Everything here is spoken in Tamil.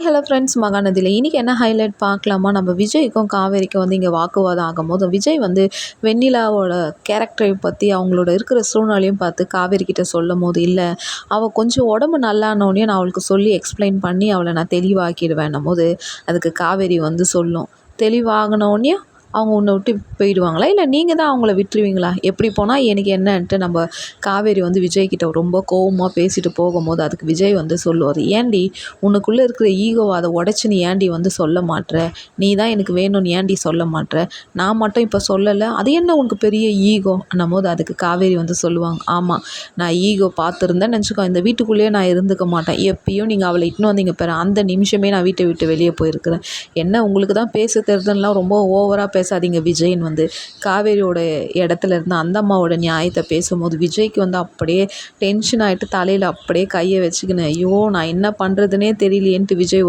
ஹலோ ஃப்ரெண்ட்ஸ் மகாநதியில் இன்றைக்கி என்ன ஹைலைட் பார்க்கலாமா? நம்ம விஜய்க்கும் காவேரிக்கும் வந்து இங்கே வாக்குவாதம் ஆகும்போது விஜய் வந்து வெண்ணிலாவோட கேரக்டரை பற்றி அவங்களோட இருக்கிற சூழ்நிலையும் பார்த்து காவேரிக்கிட்ட சொல்லும் போது இல்லை அவள் கொஞ்சம் உடம்பு நல்லானோடனே நான் அவளுக்கு சொல்லி எக்ஸ்பிளைன் பண்ணி அவளை நான் தெளிவாக்கிடுவேன் போது அதுக்கு காவேரி வந்து சொல்லும். தெளிவாகினோடனே அவங்க உன்னை விட்டு போயிடுவாங்களா? இல்லை நீங்கள் தான் அவங்கள விட்டுருவீங்களா? எப்படி போனால் எனக்கு என்னன்ட்டு நம்ம காவேரி வந்து விஜய்கிட்ட ரொம்ப கோவமாக பேசிட்டு போகும்போது அதுக்கு விஜய் வந்து சொல்லுவார் ஏன்டி உனக்குள்ளே இருக்கிற ஈகோவை அதை உடச்சி நீ ஏன்டி வந்து சொல்ல மாட்டுற நீ தான் எனக்கு வேணும்னு ஏன்டி சொல்ல மாட்டுற நான் மட்டும் இப்போ சொல்லலை அது என்ன உனக்கு பெரிய ஈகோ? போது அதுக்கு காவேரி வந்து சொல்லுவாங்க ஆமாம் நான் ஈகோ பார்த்துருந்தேன் நினச்சிக்கோ இந்த வீட்டுக்குள்ளேயே நான் இருந்துக்க மாட்டேன். எப்பயும் நீங்கள் அவளை இட்டுன்னு வந்தீங்க பெற அந்த நிமிஷமே நான் வீட்டை விட்டு வெளியே போயிருக்கிறேன். என்ன உங்களுக்கு தான் பேச தெரியுதுன்னெலாம் ரொம்ப ஓவராக பேசாதீங்க. விஜய்ன்னு வந்து காவேரியோட இடத்துல இருந்து அந்த அம்மாவோட நியாயத்தை பேசும்போது விஜய்க்கு வந்து அப்படியே டென்ஷன் ஆகிட்டு தலையில் அப்படியே கையை வச்சுக்கின்னு ஐயோ நான் என்ன பண்ணுறதுனே தெரியலையேன்ட்டு விஜய்